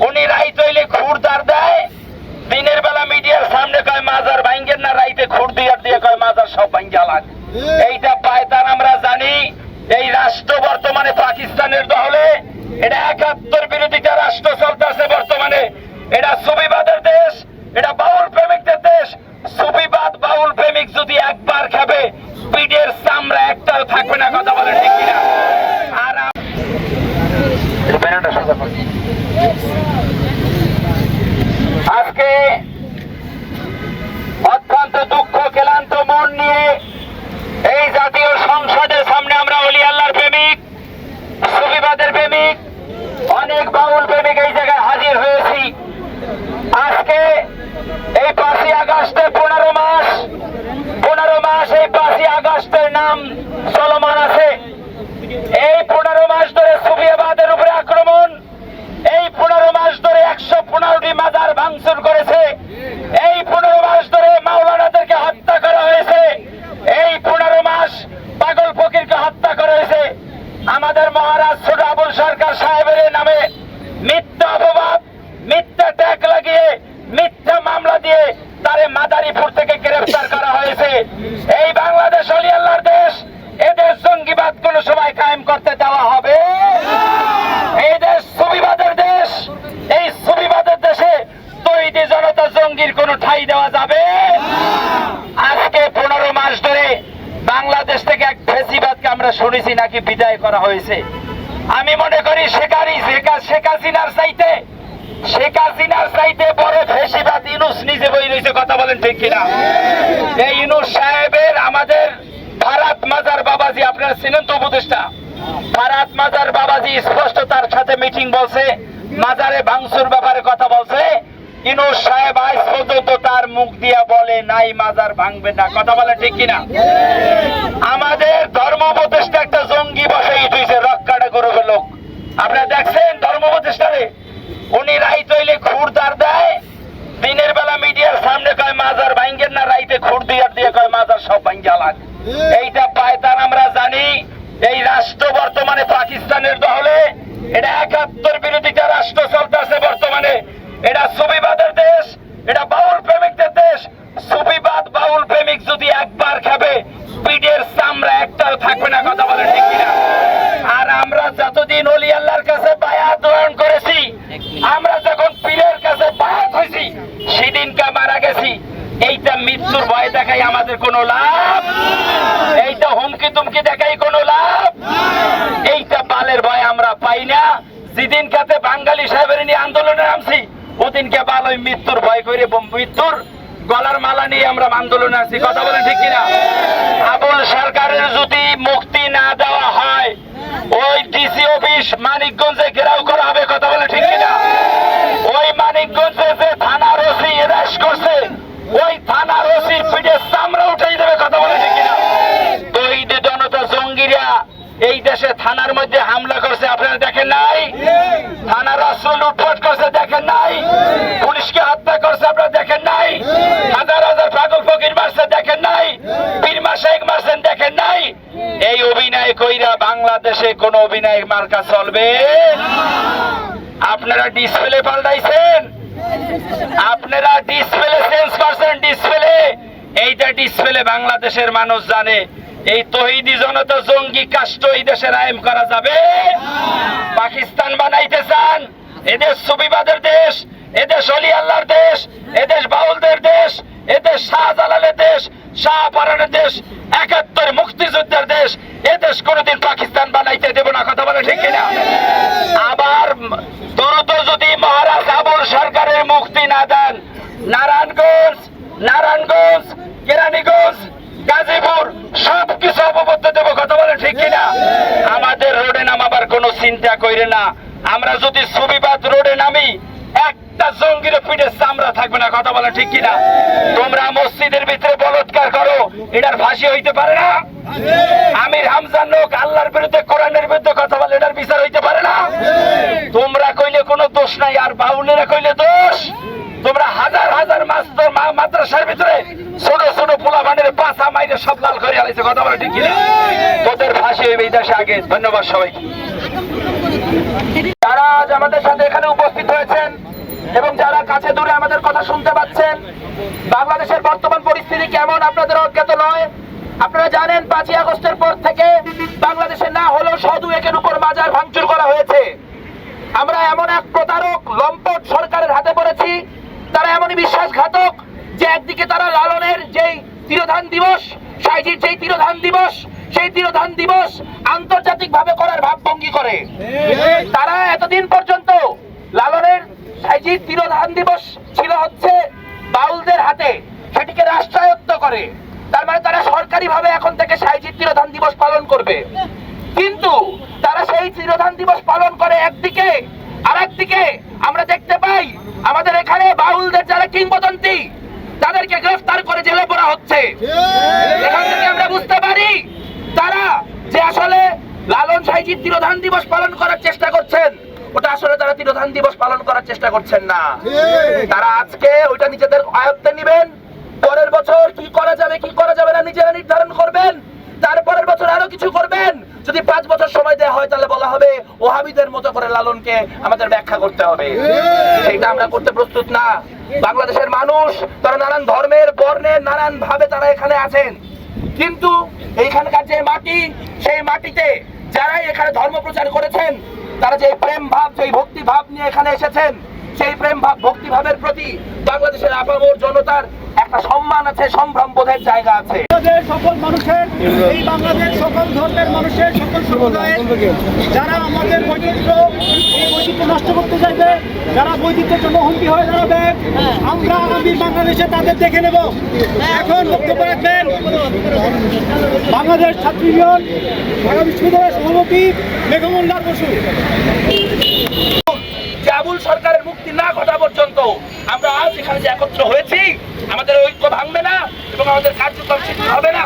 উনি রাইত হইলে তার দেয়। দিনের বেলা মিডিয়ার সামনে কয় মাজার ভাঙ্গেন না? রাইতে খুঁড় দিয়ে দিয়ে কয় মাজার সব ভাঙ্গা লাগ। এইটা পায়তান আমরা জানি এই রাষ্ট্র বর্তমানে পাকিস্তানের দহলে এটা একাত্তর বিরোধিতা রাষ্ট্র চলতেছে বর্তমানে এটা সুবিবাদের দেশ এটা বাউল প্রেমিকদের দেশ সুবিবাদ বাউল প্রেমিক যদি একবার খাবে পিঠের চামড়া একটাও থাকবে না কথা বলে ঠিক কিনা আর আম- একটু ব্যানারটা সোজা করুন। আজকে অত্যন্ত দুঃখ ক্লান্ত মন নিয়ে এই জাতীয় সংসদের সামনে আমরা অলি আল্লাহর প্রেমিক সুবিবাদের প্রেমিক অনেক বাউল প্রেমিক এই জায়গায় হাজির হয়েছি আজকে এই পাঁচই আগস্টে পনেরো মাস পনেরো মাস এই পাঁচই আগস্টের নাম চলমান আছে। এই পনেরো মাস ধরে সুফিয়াবাদের উপরে আক্রমণ, এই পনেরো মাস ধরে একশো পনেরোটি মাজার ভাঙচুর করেছে, এই পনেরো মাস ধরে মাওলানাদেরকে হত্যা করা হয়েছে, এই পনেরো মাস পাগল ফকিরকে হত্যা করা হয়েছে। আমাদের মহারাজ ছোট আবুল সরকার সাহেবের নামে মিথ্যা অপবাদ, মিথ্যা ট্যাগ লাগিয়ে, মিথ্যা মামলা দিয়ে তারে মাদারীপুর থেকে গ্রেফতার করা হয়েছে এই বাংলাদেশ অলি আল্লাহর দেশ এদের জঙ্গিবাদ কোন সময় কায়েম করতে দেওয়া হবে। এই দেশ সুবিবাদের দেশ। এই সুবিবাদের দেশে তৈরি জনতা জঙ্গির কোন ঠাই দেওয়া যাবে। আজকে পনেরো মাস ধরে বাংলাদেশ থেকে এক ফেসিবাদকে আমরা শুনেছি নাকি বিদায় করা হয়েছে। আমি মনে করি শেখারি, শেখা হাসিনার চাইতে, শেখ হাসিনার চাইতে বড় ফেসিবাদ ইউনুস নিজে বই রয়েছে, কথা বলেন ঠিক কিনা? এই ইউনুস সাহেবের আমাদের ভারত মাজার বাবাজি, আপনারা চিনেন তো উপদেষ্টা? ভারত মাজার বাবাজি স্পষ্ট তার সাথে মিটিং বলছে, মাজারে ভাঙচুর ব্যাপারে কথা বলছে। ইনুস সাহেব আজ পর্যন্ত তার মুখ দিয়া বলে নাই মাজার ভাঙবে না। কথা বলে ঠিক কিনা? আমাদের ধর্ম উপদেষ্টা একটা জঙ্গি বসে উঠেছে রক্ষাটা করবে লোক। আপনারা দেখছেন ধর্ম উপদেষ্টারে উনি রাইত হইলে খুরদার দেয়, দিনের বেলা মিডিয়ার সামনে কয় মাজার ভাঙ্গেন না, রাইতে খুর দিয়ার দিয়ে কয় মাজার সব ভাঙ্গা লাগ। এইটা পায়তান আমরা জানি। আল্লাহর কাছে বায়াত গ্রহণ করেছি। আমরা যখন পীরের কাছে বায়াত হয়েছি সেদিনকা মারা গেছি। এইটা মৃত্যুর ভয় দেখাই আমাদের কোনো লাভ এইটা হুমকি তুমকি দেখাই কোনো লাভ এইটা বালের ভয় আমরা পাই না। যেদিন কাতে বাঙালি সাহেবের নিয়ে আন্দোলনে নামছি ওদিনকে বাল ওই মৃত্যুর ভয় করে মৃত্যুর গলার মালা নিয়ে আমরা আন্দোলনে আছি। কথা বলেন ঠিক কিনা? আবুল সরকারের যদি মুক্তি না দেওয়া হয় ওই ডিসি অফিস মানিকগঞ্জে ঘেরাও করা হবে কথা বলে ঠিক কিনা? ওই মানিকগঞ্জে যে থানার ওসি এরাস করছে বাংলাদেশে কোন অভিনয় মার্কা চলবে? আপনারা ডিসপ্লে পাল্টাইছেন? আপনারা ডিসপ্লে চেঞ্জ করছেন ডিসপ্লে এইটা ডিসপ্লে বাংলাদেশের মানুষ জানে। এই তহিদি জনতা জঙ্গি কাষ্ট এই দেশে রায়েম করা যাবে? পাকিস্তান বানাইতে চান? এদেশ সুবিবাদের দেশ, এদেশ অলি আল্লাহর দেশ, এদেশ বাউলদের দেশ, এদেশ শাহজালালের দেশ শাহপারানের দেশ, একাত্তর মুক্তিযুদ্ধের দেশ এদেশ কোনোদিন পাকিস্তান বানাইতে দেব না, কথা বলে ঠিক কিনা? আবার দ্রুত যদি মহারাজ আবুল সরকারের মুক্তি না দেন, নারায়ণগঞ্জ নারায়ণগঞ্জ, কেরানীগঞ্জ, গাজীপুর সব কিছু অপবদ্ধ দেবো, কথা বলে ঠিক কিনা? আমাদের রোডে নামাবার কোনো চিন্তা কইরে না। আমরা যদি সুবিবাদ রোডে নামি, একটা জঙ্গির পিঠে চামড়া থাকবে না, কথা বলে ঠিক কিনা? তোমরা মসজিদের ভিতরে বলৎকার করো, এটার ফাঁসি হইতে পারে না। আমির হামজান লোক আল্লাহর বিরুদ্ধে, কোরআনের বিরুদ্ধে কথা বলে এটার বিচার হইতে পারে না। তোমরা কইলে কোনো দোষ নাই, আর বাউলেরা কইলে দোষ। তোমরা হাজার হাজার মাস্টার মা- মাদ্রাসার ভিতরে ছোট ছোট পোলা বানের পাশা মাইরে সব লাল করে আলাইছে, কথা বলে ঠিক কিনা? তোদের ফাঁসি হইবে এই দেশে আগে, ধন্যবাদ সবাইকে। যারা আজ আমাদের সাথে এখানে উপস্থিত হয়েছেন কাছে দূরে আমাদের কথা শুনতে পাচ্ছেন বাংলাদেশের বর্তমান পরিস্থিতি কেমন আপনাদের অজ্ঞাত নয়? আপনারা জানেন পাঁচই আগস্টের পর থেকে বাংলাদেশে না হলেও সদু একের উপর বাজার ভাঙচুর করা হয়েছে। আমরা এমন এক প্রতারক লম্পট সরকারের হাতে পড়েছি তারা এমনই বিশ্বাসঘাতক যে একদিকে তারা লালনের যেই তিরোধান দিবস সাইজির যেই তিরোধান দিবস সেই তিরোধান দিবস আন্তর্জাতিক ভাবে করার ভাবভঙ্গি করে। তারা এতদিন পর্যন্ত লালনের সাইজির তিরোধান দিবস ছিল হচ্ছে বাউলদের হাতে, সেটিকে রাষ্ট্রায়ত্ত করে। তার মানে তারা সরকারি ভাবে এখন থেকে সাইজির তিরোধান দিবস পালন করবে। কিন্তু তারা সেই তিরোধান দিবস পালন করে একদিকে আর একদিকে আমরা দেখতে পাই আমাদের এখানে বাউলদের যারা কিংবদন্তি, তাদেরকে গ্রেফতার করে জেলে পড়া হচ্ছে। এখান থেকে আমরা বুঝতে পারি তারা যে আসলে লালন সাইজির তিরোধান দিবস পালন করার চেষ্টা করছেন। ওটা আসলে তারা তিরোধান দিবস পালন করার চেষ্টা করছেন না। তারা আজকে ওইটা নিজেদের আয়ত্তে নেবেন। পরের বছর কি করা যাবে কি করা যাবে না নিজেরা নির্ধারণ করবেন। তারপরের বছর আরও কিছু করবেন। যদি পাঁচ বছর সময় দেওয়া হয় তাহলে বলা হবে ওহাবিদের মতো করে লালনকে আমাদের ব্যাখ্যা করতে হবে। সেটা আমরা করতে প্রস্তুত না। বাংলাদেশের মানুষ তারা নানান ধর্মের বর্ণের নানান ভাবে তারা এখানে আছেন। কিন্তু এইখানকার যে মাটি সেই মাটিতে যারাই এখানে ধর্ম প্রচার করেছেন তারা যে প্রেম ভাব, যে ভক্তি ভাব নিয়ে এখানে এসেছেন, সেই প্রেম ভাব, ভক্তি ভাবের প্রতি বাংলাদেশের আপামর জনতার একটা সম্মান আছে, সম্ভ্রম বোধের জায়গা আছে। সকল মানুষের, এই বাংলাদেশ সকল ধর্মের মানুষের, সকল সম্প্রদায়ের, যারা আমাদের বৈচিত্র্য এই বৈচিত্র্য নষ্ট করতে চাইবে, যারা বৈচিত্র্যের জন্য হুমকি হয়ে দাঁড়াবে, আমরা আগামী বাংলাদেশে তাদের দেখে নেব। এখন বক্তব্য রাখবেন বাংলাদেশ ছাত্র ঢাকা বিশ্ববিদ্যালয়ের সভাপতি সরকারের মুক্তি না ঘটা পর্যন্ত আমরা আজ এখানে যে একত্র হয়েছি, আমাদের ঐক্য ভাঙবে না এবং আমাদের কার্যক্রম শিথিল হবে না।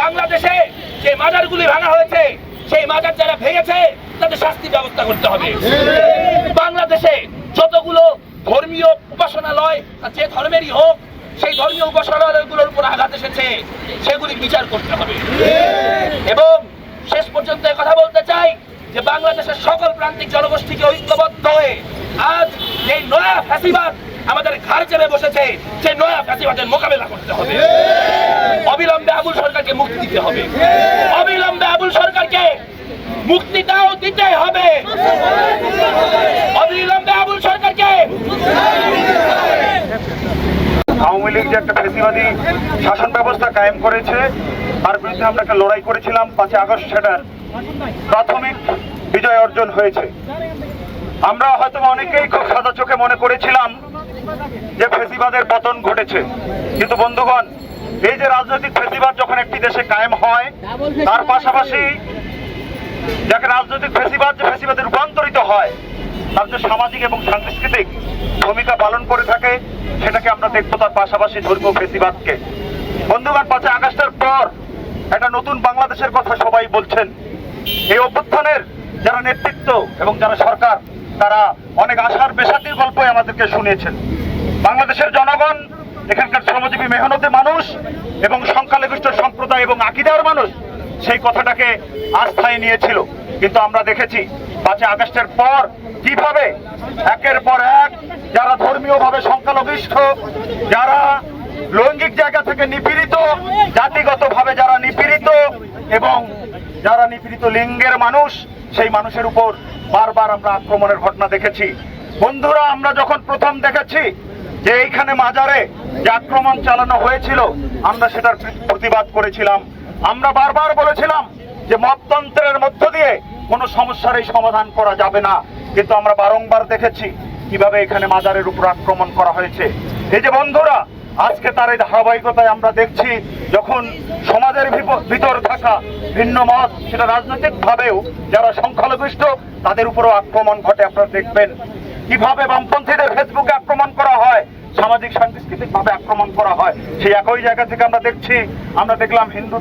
বাংলাদেশে যে মাজারগুলি ভাঙা হয়েছে, সেই মাজার যারা ভেঙেছে, তাদের শাস্তি ব্যবস্থা করতে হবে। বাংলাদেশে যতগুলো ধর্মীয় উপাসনালয় যে ধর্মেরই হোক, সেই ধর্মীয় উপাসনালয়গুলোর উপর আঘাত এসেছে সেগুলি বিচার করতে হবে। এবং শেষ পর্যন্ত কথা বলতে চাই যে বাংলাদেশের সকল প্রান্তিক জনগোষ্ঠীকে ঐক্যবদ্ধ হয়ে আজ এই নয়া ফ্যাসিবাদ আমাদের ঘাড় চেপে বসেছে, সেই নয়া ফ্যাসিবাদের মোকাবেলা করতে হবে। অবিলম্বে আবুল সরকারকে মুক্তি দিতে হবে। অবিলম্বে আবুল সরকারকে মুক্তিটাও দিতে হবে। অবিলম্বে আবুল সরকারকে আওয়ামী লীগ যে একটা ফেসিবাদী শাসন ব্যবস্থা কায়েম করেছে, তার বিরুদ্ধে আমরা একটা লড়াই করেছিলাম পাঁচই আগস্ট, সেটার প্রাথমিক বিজয় অর্জন হয়েছে। আমরা হয়তো অনেকেই খুব সাদা চোখে মনে করেছিলাম যে ফেসিবাদের পতন ঘটেছে। কিন্তু বন্ধুগণ, এই যে রাজনৈতিক ফেসিবাদ যখন একটি দেশে কায়েম হয়, তার পাশাপাশি যাকে রাজনৈতিক ফেসিবাদ যে ফেসিবাদে রূপান্তরিত হয় তার যে সামাজিক এবং সাংস্কৃতিক ভূমিকা পালন করে থাকে, সেটাকে আমরা দেখব তার পাশাপাশি ধর্মীয় ফেসিবাদকে বন্ধুগণ পাঁচে আগস্টের পর একটা নতুন বাংলাদেশের কথা সবাই বলছেন। এই অভ্যুত্থানের যারা নেতৃত্ব এবং যারা সরকার, তারা অনেক আশার বেসাতির গল্পই আমাদেরকে শুনিয়েছেন। বাংলাদেশের জনগণ, এখানকার শ্রমজীবী মেহনতি মানুষ এবং সংখ্যালঘিষ্ঠ সম্প্রদায় এবং আকিদার মানুষ সেই কথাটাকে আস্থায় নিয়েছিল। কিন্তু আমরা দেখেছি পাঁচই আগস্টের পর কীভাবে একের পর এক যারা ধর্মীয়ভাবে সংখ্যালঘিষ্ঠ, যারা লৈঙ্গিক জায়গা থেকে নিপীড়িত, জাতিগতভাবে যারা নিপীড়িত এবং যারা নিপীড়িত লিঙ্গের মানুষ, সেই মানুষের উপর বারবার আমরা আক্রমণের ঘটনা দেখেছি। বন্ধুরা, আমরা যখন প্রথম দেখেছি যে এইখানে মাজারে যে আক্রমণ চালানো হয়েছিল, আমরা সেটার প্রতিবাদ করেছিলাম। আমরা বারবার বলেছিলাম যে মততন্ত্রের মধ্য দিয়ে কোনো সমস্যার এই সমাধান করা যাবে না। কিন্তু আমরা বারংবার দেখেছি কীভাবে এখানে মাজারের উপর আক্রমণ করা হয়েছে। এই যে বন্ধুরা, আজকে তার এই ধারাবাহিকতায় আমরা দেখছি যখন সমাজের ভিতর থাকা ভিন্ন মত, সেটা রাজনৈতিক ভাবেও যারা সংখ্যালঘিষ্ঠ তাদের উপরও আক্রমণ ঘটে। আপনারা দেখবেন কীভাবে বামপন্থীদের ফেসবুকে আক্রমণ করা হয়, সামাজিক সাংস্কৃতিক ভাবে আক্রমণ করা হয়। সেই একই জায়গা থেকে আমরা দেখছি, আমরা দেখলাম হিন্দু